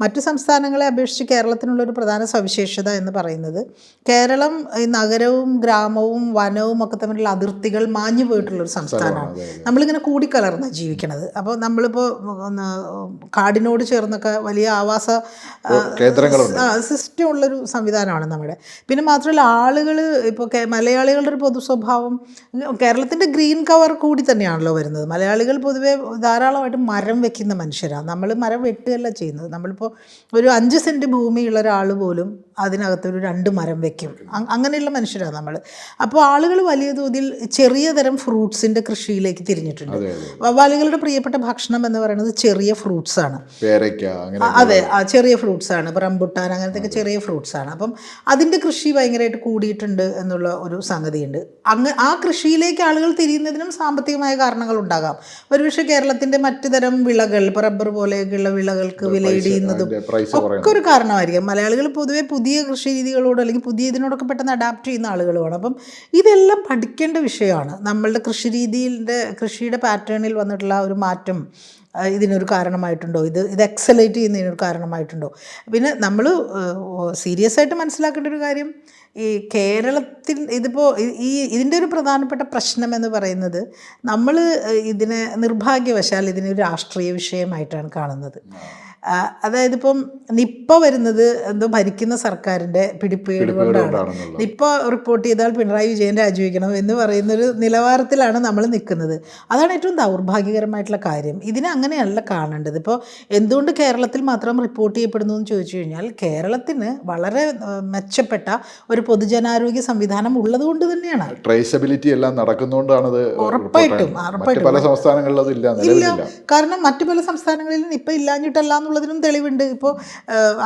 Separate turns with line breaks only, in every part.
മറ്റു സംസ്ഥാനങ്ങളെ അപേക്ഷിച്ച് കേരളത്തിനുള്ളൊരു പ്രധാന സവിശേഷത എന്ന് പറയുന്നത് കേരളം ഈ നഗരവും ഗ്രാമവും വനവും ഒക്കെ തമ്മിലുള്ള അതിർത്തികൾ മാഞ്ഞു പോയിട്ടുള്ളൊരു സംസ്ഥാനമാണ്. നമ്മളിങ്ങനെ കൂടിക്കലർന്ന ജീവിക്കണത്. അപ്പോൾ നമ്മളിപ്പോൾ കാടിനോട് ചേർന്നൊക്കെ വലിയ ആവാസ സിസ്റ്റം ഉള്ളൊരു സംവിധാനമാണ് നമ്മുടെ. പിന്നെ മാത്രമല്ല ആളുകൾ ഇപ്പോൾ മലയാളികളുടെ ഒരു പൊതു സ്വഭാവം കേരളത്തിന്റെ ഗ്രീൻ കവർ കൂടി തന്നെയാണല്ലോ വരുന്നത്. മലയാളികൾ പൊതുവേ ധാരാളമായിട്ട് മരം വെക്കുന്ന മനുഷ്യരാണ് നമ്മൾ മരം വെട്ടുകയല്ല ചെയ്യുന്നത്. നമ്മളിപ്പോൾ ഒരു അഞ്ച് സെന്റ് ഭൂമിയുള്ള ഒരാൾ പോലും അതിനകത്ത് ഒരു രണ്ട് മരം വെക്കും. അങ്ങനെയുള്ള മനുഷ്യരാണ് നമ്മൾ അപ്പോൾ ആളുകൾ വലിയ തോതിൽ ചെറിയ തരം ഫ്രൂട്ട്സിന്റെ കൃഷിയിലേക്ക് തിരിഞ്ഞിട്ടുണ്ട്. വവ്വാലുകളുടെ പ്രിയപ്പെട്ട ഭക്ഷണം എന്ന് പറയുന്നത് ചെറിയ ഫ്രൂട്ട്സ് ആണ്. അതെ ആ, ചെറിയ ഫ്രൂട്ട്സ് ആണ്. ഇപ്പം റംബുട്ടാൻ അങ്ങനത്തെ ചെറിയ ഫ്രൂട്ട്സ് ആണ്. അപ്പം അതിന്റെ കൃഷി ഭയങ്കരമായിട്ട് കൂടിയിട്ടുണ്ട് എന്നുള്ള ഒരു സംഗതിയുണ്ട്. അങ്ങ് ആ കൃഷിയിലേക്ക് ആളുകൾ തിരിയുന്നതിനും സാമ്പത്തികമായ കാരണങ്ങൾ ഉണ്ടാകാം. ഒരുപക്ഷെ കേരളത്തിന്റെ മറ്റു തരം വിളകൾ ഇപ്പോൾ റബ്ബർ പോലെയൊക്കെയുള്ള വിളകൾക്ക് വിലയിടിയുന്നതും ഒക്കെ ഒരു കാരണമായിരിക്കും. മലയാളികൾ പൊതുവെ പുതിയ കൃഷി രീതികളോട് അല്ലെങ്കിൽ പുതിയ ഇതിനോടൊക്കെ പെട്ടെന്ന് അഡാപ്റ്റ് ചെയ്യുന്ന ആളുകളുമാണ്. അപ്പം ഇതെല്ലാം പഠിക്കേണ്ട വിഷയമാണ്. നമ്മളുടെ കൃഷി രീതിയിലെ കൃഷിയുടെ പാറ്റേണിൽ വന്നിട്ടുള്ള ഒരു മാറ്റം ഇതിനൊരു കാരണമായിട്ടുണ്ടോ? ഇത് ഇത് എക്സലേറ്റ് ചെയ്യുന്നതിനൊരു കാരണമായിട്ടുണ്ടോ? പിന്നെ നമ്മൾ സീരിയസ് ആയിട്ട് മനസ്സിലാക്കേണ്ട ഒരു കാര്യം ഈ കേരളത്തിൽ ഇതിപ്പോൾ ഈ ഇതിന്റെ ഒരു പ്രധാനപ്പെട്ട പ്രശ്നം എന്ന് പറയുന്നത് നമ്മൾ ഇതിനെ നിർഭാഗ്യവശാൽ ഇതിനെ ഒരു രാഷ്ട്രീയ വിഷയമായിട്ടാണ് കാണുന്നത്. അതായത് ഇപ്പം നിപ്പ വരുന്നത് എന്തോ ഭരിക്കുന്ന സർക്കാരിന്റെ പിടിപ്പേട് കൊണ്ടാണ്. നിപ്പ റിപ്പോർട്ട് ചെയ്താൽ പിണറായി വിജയൻ രാജിവെക്കണം എന്ന് പറയുന്ന ഒരു നിലവാരത്തിലാണ് നമ്മൾ നിൽക്കുന്നത്. അതാണ് ഏറ്റവും ദൗർഭാഗ്യകരമായിട്ടുള്ള കാര്യം. ഇതിനെ അങ്ങനെയല്ല കാണേണ്ടത്. ഇപ്പോൾ എന്തുകൊണ്ട് കേരളത്തിൽ മാത്രം റിപ്പോർട്ട് ചെയ്യപ്പെടുന്നു എന്ന് ചോദിച്ചു കഴിഞ്ഞാൽ കേരളത്തിന് വളരെ മെച്ചപ്പെട്ട ഒരു പൊതുജനാരോഗ്യ സംവിധാനം ഉള്ളതുകൊണ്ട് തന്നെയാണ്.
ട്രേസബിലിറ്റി എല്ലാം നടക്കുന്നതുകൊണ്ടാണ്
ഉറപ്പായിട്ടും.
പല സംസ്ഥാനങ്ങളിലും
ഇല്ല കാരണം മറ്റു പല സംസ്ഥാനങ്ങളിലും ഇപ്പം ഇല്ലാഞ്ഞിട്ടല്ല എന്നുള്ളതിനും തെളിവുണ്ട്. ഇപ്പോൾ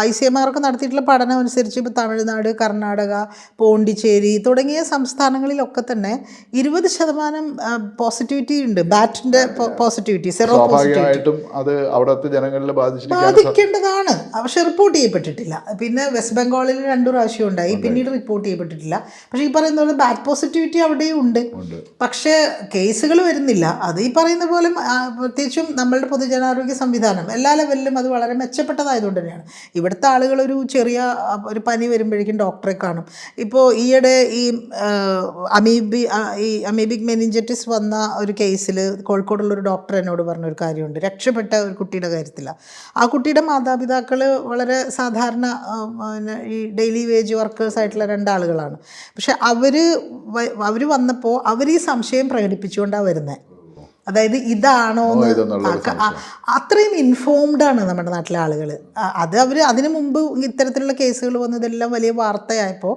ഐ സി എം ആർ ഒക്കെ നടത്തിയിട്ടുള്ള പഠനം അനുസരിച്ച് ഇപ്പോൾ തമിഴ്നാട് കർണാടക പോണ്ടിച്ചേരി തുടങ്ങിയ സംസ്ഥാനങ്ങളിലൊക്കെ തന്നെ ഇരുപത് ശതമാനം പോസിറ്റിവിറ്റി ഉണ്ട്. ബാറ്റിന്റെ പോസിറ്റിവിറ്റി സെറോ
സ്വാഭാവികമായിട്ടും അത് അവിടുത്തെ ജനങ്ങളിൽ ബാധിച്ചിരിക്കാൻ
ബാധിക്കേണ്ടതാണ്. പക്ഷെ റിപ്പോർട്ട് ചെയ്യപ്പെട്ടിട്ടില്ല. പിന്നെ വെസ്റ്റ് ബംഗാളിൽ രണ്ടു പ്രാവശ്യം ഉണ്ടായി. പിന്നീട് റിപ്പോർട്ട് ചെയ്യപ്പെട്ടിട്ടില്ല. പക്ഷേ ഈ പറയുന്ന പോലെ ബാറ്റ് പോസിറ്റിവിറ്റി അവിടെയും ഉണ്ട്. പക്ഷേ കേസുകൾ വരുന്നില്ല. അത് ഈ പറയുന്ന പോലെ പ്രത്യേകിച്ചും നമ്മളുടെ പൊതുജനാരോഗ്യ സംവിധാനം എല്ലാ ലെവലിലും അത് വളരെ മെച്ചപ്പെട്ടതായതുകൊണ്ട് തന്നെയാണ്. ഇവിടുത്തെ ആളുകൾ ഒരു ചെറിയ ഒരു പനി വരുമ്പോഴേക്കും ഡോക്ടറെ കാണും. ഇപ്പോൾ ഈയിടെ ഈ അമീബി ഈ അമീബിക് മെനിഞ്ചറ്റിസ് വന്ന ഒരു കേസിൽ കോഴിക്കോടുള്ള ഒരു ഡോക്ടർ എന്നോട് പറഞ്ഞ ഒരു കാര്യമുണ്ട്. രക്ഷപ്പെട്ട ഒരു കുട്ടിയുടെ കാര്യത്തിലാണ് ആ കുട്ടിയുടെ മാതാപിതാക്കൾ വളരെ സാധാരണ ഈ ഡെയിലി വേജ് വർക്കേഴ്സ് ആയിട്ടുള്ള രണ്ടാളുകളാണ്. പക്ഷെ അവർ അവർ വന്നപ്പോൾ അവർ ഈ സംശയം പ്രകടിപ്പിച്ചുകൊണ്ടാണ് വരുന്നത് അതായത് ഇതാണോ അത്രയും ഇൻഫോംഡ് ആണ് നമ്മുടെ നാട്ടിലെ ആളുകൾ അത് അവർ അതിനു മുമ്പ് ഇത്തരത്തിലുള്ള കേസുകൾ വന്നതെല്ലാം വലിയ വാർത്തയായപ്പോൾ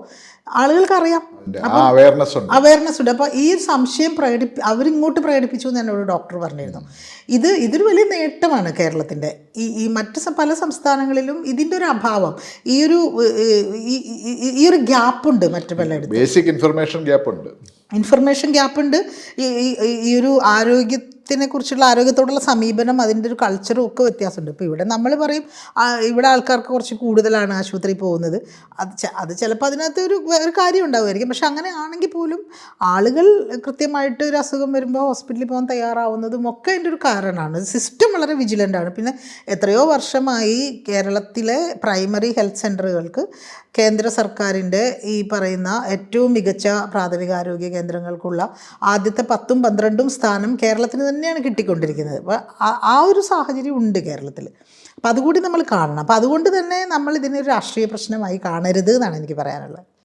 ആളുകൾക്കറിയാം.
അവയർനെസ് ഉണ്ട്.
അവയർനെസ് ഉണ്ട്. അപ്പോൾ ഈ സംശയം പ്രകടിപ്പി അവരിങ്ങോട്ട് പ്രകടിപ്പിച്ചു എന്ന് എന്നോട് ഡോക്ടർ പറഞ്ഞിരുന്നു. ഇത് ഇതൊരു വലിയ നേട്ടമാണ് കേരളത്തിന്റെ ഈ ഈ മറ്റ് പല സംസ്ഥാനങ്ങളിലും ഇതിന്റെ ഒരു അഭാവം ഈ ഒരു ഈ- ഒരു ഗ്യാപ്പ് ഉണ്ട് ഒരു ഗ്യാപ്പുണ്ട് മറ്റു പലയിടത്തും.
ബേസിക് ഇൻഫർമേഷൻ ഗ്യാപ്പ് ഉണ്ട്.
ഇൻഫർമേഷൻ ഗ്യാപ്പ് ഉണ്ട്. ഈ ഈ- ഒരു ആരോഗ്യത്തിനെ കുറിച്ചുള്ള ആരോഗ്യത്തോടുള്ള സമീപനം അതിന്റെ ഒരു കൾച്ചറും ഒക്കെ വ്യത്യാസമുണ്ട്. ഇപ്പോൾ ഇവിടെ നമ്മൾ പറയും ഇവിടെ ആൾക്കാർക്ക് കുറച്ച് കൂടുതലാണ് ആശുപത്രി പോകുന്നത്. അത് അത് ചിലപ്പോൾ അതിനകത്ത് ഒരു ഒരു കാര്യം ഉണ്ടാവുമായിരിക്കും. പക്ഷെ അങ്ങനെ ആണെങ്കിൽ പോലും ആളുകൾ കൃത്യമായിട്ട് ഒരു അസുഖം വരുമ്പോൾ ഹോസ്പിറ്റലിൽ പോകാൻ തയ്യാറാവുന്നതും ഒക്കെ അതിന്റെ ഒരു കാരണമാണ്. സിസ്റ്റം വളരെ വിജിലന്റ് ആണ്. പിന്നെ എത്രയോ വർഷമായി കേരളത്തിലെ പ്രൈമറി ഹെൽത്ത് സെന്ററുകൾക്ക് കേന്ദ്ര സർക്കാരിന്റെ ഈ പറയുന്ന ഏറ്റവും മികച്ച പ്രാഥമികാരോഗ്യ കേന്ദ്രങ്ങൾക്കുള്ള ആദ്യത്തെ പത്തും പന്ത്രണ്ടും സ്ഥാനം കേരളത്തിന് തന്നെയാണ് കിട്ടിക്കൊണ്ടിരിക്കുന്നത്. അപ്പോൾ ആ- ഒരു സാഹചര്യം ഉണ്ട് കേരളത്തിൽ. അപ്പോൾ അതുകൂടി നമ്മൾ കാണണം. അപ്പോൾ അതുകൊണ്ട് തന്നെ നമ്മൾ ഇതിനൊരു രാഷ്ട്രീയ പ്രശ്നമായി കാണരുത് എന്നാണ് എനിക്ക് പറയാനുള്ളത്.